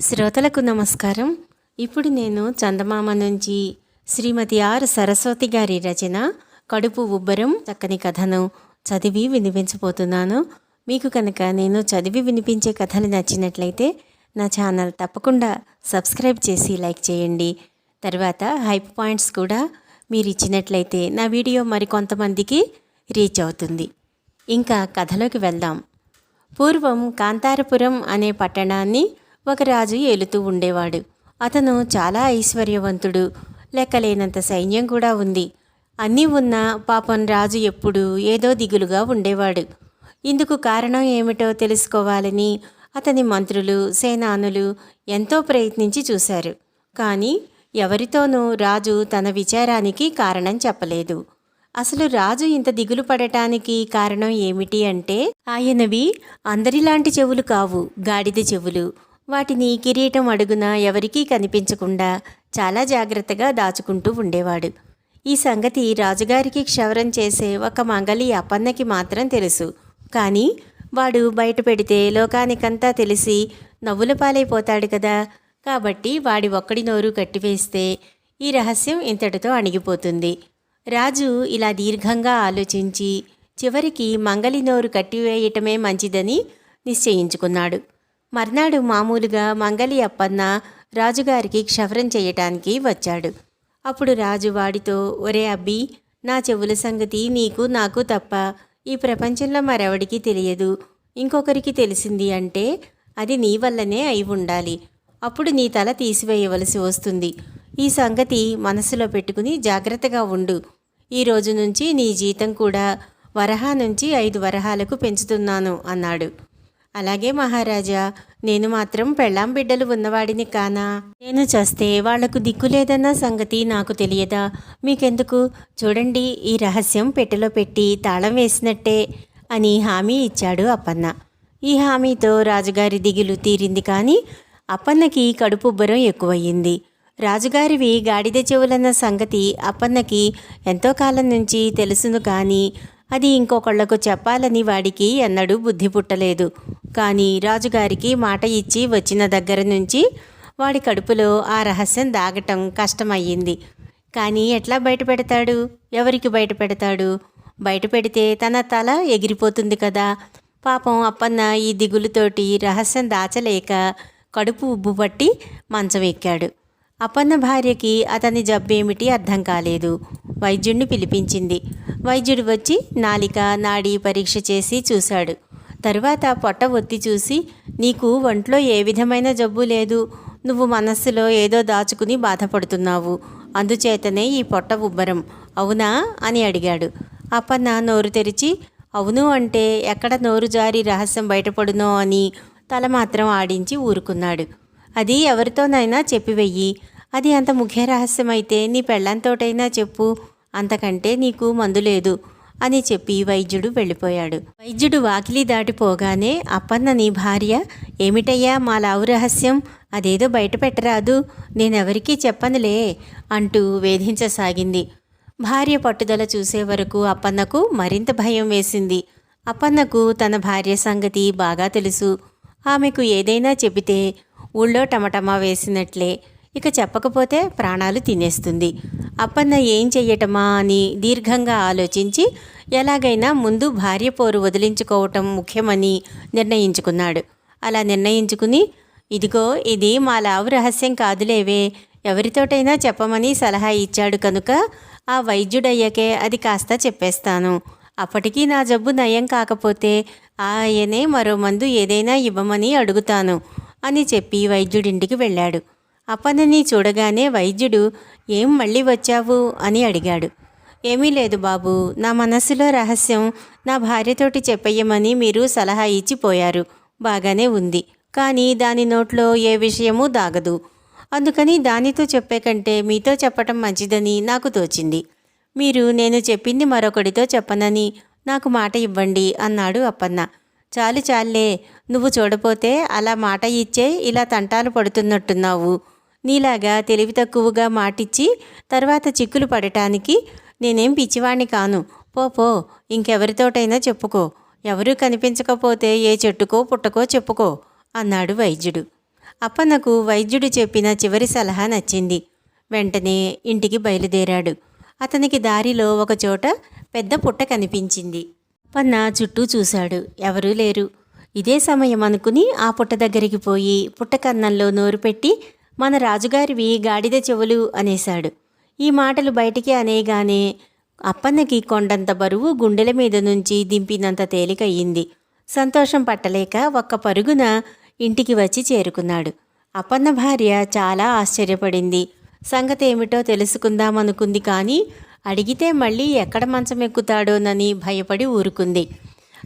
శ్రోతలకు నమస్కారం. ఇప్పుడు నేను చందమామ నుంచి శ్రీమతి ఆర్ సరస్వతి గారి రచన కడుపు ఉబ్బరం చక్కని కథను చదివి వినిపించబోతున్నాను. మీకు కనుక నేను చదివి వినిపించే కథలు నచ్చినట్లయితే నా ఛానల్ తప్పకుండా సబ్స్క్రైబ్ చేసి లైక్ చేయండి. తర్వాత హైప్ పాయింట్స్ కూడా మీరు ఇచ్చినట్లయితే నా వీడియో మరికొంతమందికి రీచ్ అవుతుంది. ఇంకా కథలోకి వెళ్దాం. పూర్వం కాంతారపురం అనే పట్టణాన్ని ఒక రాజు ఏలుతూ ఉండేవాడు. అతను చాలా ఐశ్వర్యవంతుడు. లెక్కలేనంత సైన్యం కూడా ఉంది. అన్నీ ఉన్నా పాపం రాజు ఎప్పుడూ ఏదో దిగులుగా ఉండేవాడు. ఇందుకు కారణం ఏమిటో తెలుసుకోవాలని అతని మంత్రులు సేనానులు ఎంతో ప్రయత్నించి చూశారు. కానీ ఎవరితోనూ రాజు తన విచారానికి కారణం చెప్పలేదు. అసలు రాజు ఇంత దిగులు పడటానికి కారణం ఏమిటి అంటే ఆయనవి అందరిలాంటి చెవులు కావు గాడిద చెవులు. వాటిని కిరీటం అడుగున ఎవరికీ కనిపించకుండా చాలా జాగ్రత్తగా దాచుకుంటూ ఉండేవాడు. ఈ సంగతి రాజుగారికి క్షవరం చేసే ఒక మంగలి అప్పన్నకి మాత్రం తెలుసు. కానీ వాడు బయట పెడితే లోకానికంతా తెలిసి నవ్వుల పాలైపోతాడు కదా. కాబట్టి వాడి ఒక్కడి నోరు కట్టివేస్తే ఈ రహస్యం ఇంతటితో అణిగిపోతుంది. రాజు ఇలా దీర్ఘంగా ఆలోచించి చివరికి మంగలి నోరు కట్టివేయటమే మంచిదని నిశ్చయించుకున్నాడు. మర్నాడు మామూలుగా మంగలి అప్పన్న రాజుగారికి క్షవరం చేయటానికి వచ్చాడు. అప్పుడు రాజు వాడితో ఒరే అబ్బి నా చెవుల సంగతి నీకు నాకు తప్ప ఈ ప్రపంచంలో మరెవడికి తెలియదు. ఇంకొకరికి తెలిసింది అంటే అది నీ వల్లనే అయి ఉండాలి. అప్పుడు నీ తల తీసివేయవలసి వస్తుంది. ఈ సంగతి మనసులో పెట్టుకుని జాగ్రత్తగా ఉండు. ఈ రోజు నుంచి నీ జీతం కూడా వరహా నుంచి ఐదు వరహాలకు పెంచుతున్నాను అన్నాడు. అలాగే మహారాజా నేను మాత్రం పెళ్ళాం బిడ్డలు ఉన్నవాడిని కానా? నేను చస్తే వాళ్ళకు దిక్కు లేదన్న సంగతి నాకు తెలియదా? మీకెందుకు? చూడండి ఈ రహస్యం పెట్టెలో పెట్టి తాళం వేసినట్టే అని హామీ ఇచ్చాడు అప్పన్న. ఈ హామీతో రాజుగారి దిగులు తీరింది కానీ అప్పన్నకి కడుపుబ్బరం ఎక్కువయ్యింది. రాజుగారివి గాడిద చెవులన్న సంగతి అప్పన్నకి ఎంతో కాలం నుంచి తెలుసును కానీ అది ఇంకొకళ్ళకు చెప్పాలని వాడికి ఎన్నడూ బుద్ధి పుట్టలేదు. కానీ రాజుగారికి మాట ఇచ్చి వచ్చిన దగ్గర నుంచి వాడి కడుపులో ఆ రహస్యం దాగటం కష్టమయ్యింది. కానీ ఎట్లా బయట పెడతాడు? ఎవరికి బయట పెడతాడు? బయట పెడితే తన తల ఎగిరిపోతుంది కదా. పాపం అప్పన్న ఈ దిగులుతోటి రహస్యం దాచలేక కడుపు ఉబ్బు పట్టి మంచం ఎక్కాడు. అప్పన్న భార్యకి అతని జబ్బేమిటి అర్థం కాలేదు. వైద్యుడిని పిలిపించింది. వైద్యుడు వచ్చి నాలిక నాడి పరీక్ష చేసి చూశాడు. తరువాత పొట్ట ఒత్తి చూసి నీకు ఒంట్లో ఏ విధమైన జబ్బు లేదు. నువ్వు మనస్సులో ఏదో దాచుకుని బాధపడుతున్నావు. అందుచేతనే ఈ పొట్ట ఉబ్బరం. అవునా? అని అడిగాడు. అప్పన్న నోరు తెరిచి అవును అంటే ఎక్కడ నోరు జారి రహస్యం బయటపడునో అని తల మాత్రం ఆడించి ఊరుకున్నాడు. అది ఎవరితోనైనా చెప్పివెయ్యి. అది అంత ముఖ్య రహస్యమైతే నీ పెళ్ళంతోటైనా చెప్పు. అంతకంటే నీకు మందు లేదు. అని చెప్పి వైద్యుడు వెళ్ళిపోయాడు. వైద్యుడు వాకిలి దాటిపోగానే అప్పన్న నీ భార్య ఏమిటయ్యా మా లావు రహస్యం? అదేదో బయట పెట్టరాదు. నేనెవరికీ చెప్పనులే అంటూ వేధించసాగింది. భార్య పట్టుదల చూసే వరకు అప్పన్నకు మరింత భయం వేసింది. అప్పన్నకు తన భార్య సంగతి బాగా తెలుసు. ఆమెకు ఏదైనా చెబితే ఊళ్ళో టమటమా వేసినట్లే. ఇక చెప్పకపోతే ప్రాణాలు తినేస్తుంది. అప్పన్న ఏం చెయ్యటమా అని దీర్ఘంగా ఆలోచించి ఎలాగైనా ముందు భార్య పోరు వదిలించుకోవటం ముఖ్యమని నిర్ణయించుకున్నాడు. అలా నిర్ణయించుకుని ఇదిగో ఇది మా లావు రహస్యం కాదులేవే ఎవరితోటైనా చెప్పమని సలహా ఇచ్చాడు కనుక ఆ వైద్యుడయ్యాకే అది కాస్త చెప్పేస్తాను. అప్పటికీ నా జబ్బు నయం కాకపోతే ఆయనే మరో మందు ఏదైనా ఇవ్వమని అడుగుతాను అని చెప్పి వైద్యుడింటికి వెళ్ళాడు. అప్పన్నని చూడగానే వైద్యుడు ఏం మళ్ళీ వచ్చావు? అని అడిగాడు. ఏమీ లేదు బాబు నా మనస్సులో రహస్యం నా భార్యతోటి చెప్పయ్యమని మీరు సలహా ఇచ్చిపోయారు బాగానే ఉంది. కానీ దాని నోట్లో ఏ విషయమూ దాగదు. అందుకని దానితో చెప్పే కంటే మీతో చెప్పటం మంచిదని నాకు తోచింది. మీరు నేను చెప్పింది మరొకడితో చెప్పనని నాకు మాట ఇవ్వండి అన్నాడు అప్పన్న. చాలు చాలే నువ్వు చూడపోతే అలా మాట ఇచ్చే ఇలా తంటాలు పడుతున్నట్టున్నావు. నీలాగా తెలివి తక్కువగా మాటిచ్చి తర్వాత చిక్కులు పడటానికి నేనేం పిచ్చివాణ్ణి కాను. పో పో ఇంకెవరితోటైనా చెప్పుకో. ఎవరూ కనిపించకపోతే ఏ చెట్టుకో పుట్టకో చెప్పుకో అన్నాడు వైద్యుడు. అప్పన్నకు వైద్యుడు చెప్పిన చివరి సలహా నచ్చింది. వెంటనే ఇంటికి బయలుదేరాడు. అతనికి దారిలో ఒక చోట పెద్ద పుట్ట కనిపించింది. అప్పన్న చుట్టూ చూశాడు. ఎవరూ లేరు. ఇదే సమయం అనుకుని ఆ పుట్ట దగ్గరికి పోయి పుట్ట కన్నంలో నోరు పెట్టి మన రాజుగారివి గాడిద చెవులు అనేశాడు. ఈ మాటలు బయటికి అనేగానే అప్పన్నకి కొండంత బరువు గుండెల మీద నుంచి దింపినంత తేలికయ్యింది. సంతోషం పట్టలేక ఒక్క పరుగున ఇంటికి వచ్చి చేరుకున్నాడు. అప్పన్న భార్య చాలా ఆశ్చర్యపడింది. సంగతి ఏమిటో తెలుసుకుందామనుకుంది కానీ అడిగితే మళ్ళీ ఎక్కడ మంచం ఎక్కుతాడోనని భయపడి ఊరుకుంది.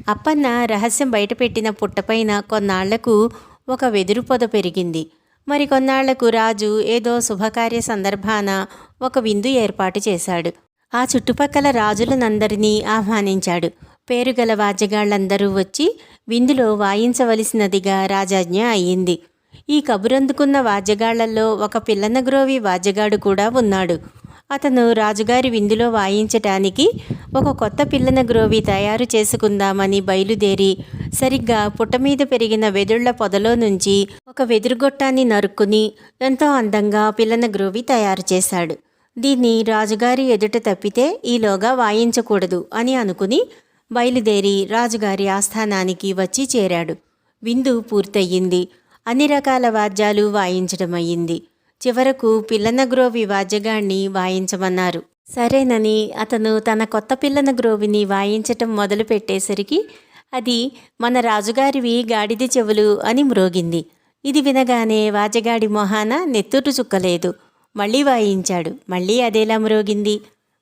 అప్పన్న రహస్యం బయటపెట్టిన పుట్టపైన కొన్నాళ్ళకు ఒక వెదురు పొద పెరిగింది. మరి కొన్నాళ్ళకు రాజు ఏదో శుభకార్య సందర్భాన ఒక విందు ఏర్పాటు చేశాడు. ఆ చుట్టుపక్కల రాజులనందరినీ ఆహ్వానించాడు. పేరుగల వాద్యగాళ్ళందరూ వచ్చి విందులో వాయించవలసినదిగా రాజాజ్ఞ అయ్యింది. ఈ కబురందుకున్న వాద్యగాళ్ళలో ఒక పిల్లనగ్రోవి వాద్యగాడు కూడా ఉన్నాడు. అతను రాజుగారి విందులో వాయించటానికి ఒక కొత్త పిల్లన గ్రోవి తయారు చేసుకుందామని బయలుదేరి సరిగ్గా పుట్ట మీద పెరిగిన వెదుళ్ళ పొదలో నుంచి ఒక వెదురుగొట్టాన్ని నరుక్కుని ఎంతో అందంగా పిల్లన గ్రోవి తయారు చేశాడు. దీన్ని రాజుగారి ఎదుట తప్పితే ఈలోగా వాయించకూడదు అని అనుకుని బయలుదేరి రాజుగారి ఆస్థానానికి వచ్చి చేరాడు. విందు పూర్తయింది. అన్ని రకాల వాద్యాలు వాయించడమయ్యింది. చివరకు పిల్లన గ్రోవి వాద్యగాణ్ణి వాయించమన్నారు. సరేనని అతను తన కొత్త పిల్లన గ్రోవిని వాయించటం మొదలుపెట్టేసరికి అది మన రాజుగారివి గాడిద చెవులు అని మ్రోగింది. ఇది వినగానే వాజగాడి మొహాన నెత్తురు చుక్కలేదు. మళ్ళీ వాయించాడు. మళ్ళీ అదేలా మ్రోగింది.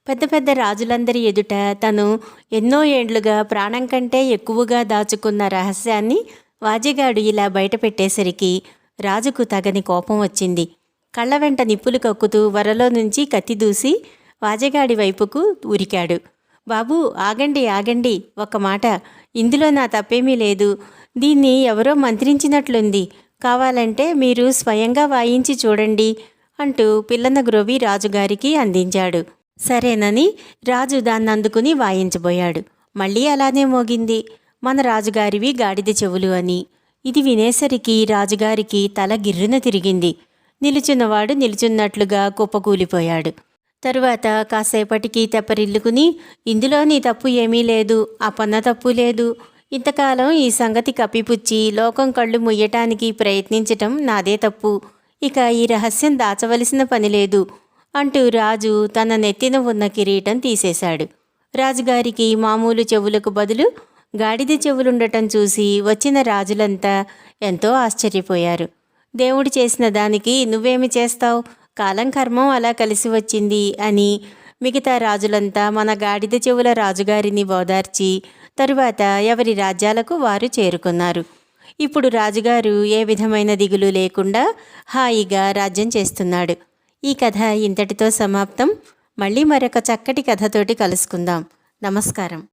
పెద్ద పెద్ద రాజులందరి ఎదుట తను ఎన్నో ఏండ్లుగా ప్రాణం కంటే ఎక్కువగా దాచుకున్న రహస్యాన్ని వాజగాడు ఇలా బయటపెట్టేసరికి రాజుకు తగని కోపం వచ్చింది. కళ్ళ వెంట నిప్పులు కక్కుతూ వరలో నుంచి కత్తి దూసి వాజగాడి వైపుకు ఉరికాడు. బాబు ఆగండి ఆగండి. ఒక మాట. ఇందులో నా తప్పేమీ లేదు. దీన్ని ఎవరో మంత్రించినట్లుంది. కావాలంటే మీరు స్వయంగా వాయించి చూడండి అంటూ పిల్లన గ్రోవి రాజుగారికి అందించాడు. సరేనని రాజు దాన్ని అందుకుని వాయించబోయాడు. మళ్ళీ అలానే మోగింది. మన రాజుగారివి గాడిద చెవులు అని. ఇది వినేసరికి రాజుగారికి తల గిర్రున తిరిగింది. నిలుచున్నవాడు నిలుచున్నట్లుగా కుప్పకూలిపోయాడు. తరువాత కాసేపటికి తెప్పరిల్లుకుని ఇందులో నీ తప్పు ఏమీ లేదు ఆ తప్పు లేదు. ఇంతకాలం ఈ సంగతి కప్పిపుచ్చి లోకం కళ్ళు ముయ్యటానికి ప్రయత్నించటం నాదే తప్పు. ఇక ఈ రహస్యం దాచవలసిన పని లేదు అంటూ రాజు తన నెత్తిన ఉన్న కిరీటం తీసేశాడు. రాజుగారికి మామూలు చెవులకు బదులు గాడిద చెవులుండటం చూసి వచ్చిన రాజులంతా ఎంతో ఆశ్చర్యపోయారు. దేవుడు చేసిన దానికి నువ్వేమి చేస్తావు? కాలం కర్మం అలా కలిసి వచ్చింది అని మిగతా రాజులంతా మన గాడిద చెవుల రాజుగారిని ఓదార్చి తరువాత ఎవరి రాజ్యాలకు వారు చేరుకున్నారు. ఇప్పుడు రాజుగారు ఏ విధమైన దిగులు లేకుండా హాయిగా రాజ్యం చేస్తున్నాడు. ఈ కథ ఇంతటితో సమాప్తం. మళ్ళీ మరొక చక్కటి కథతోటి కలుసుకుందాం. నమస్కారం.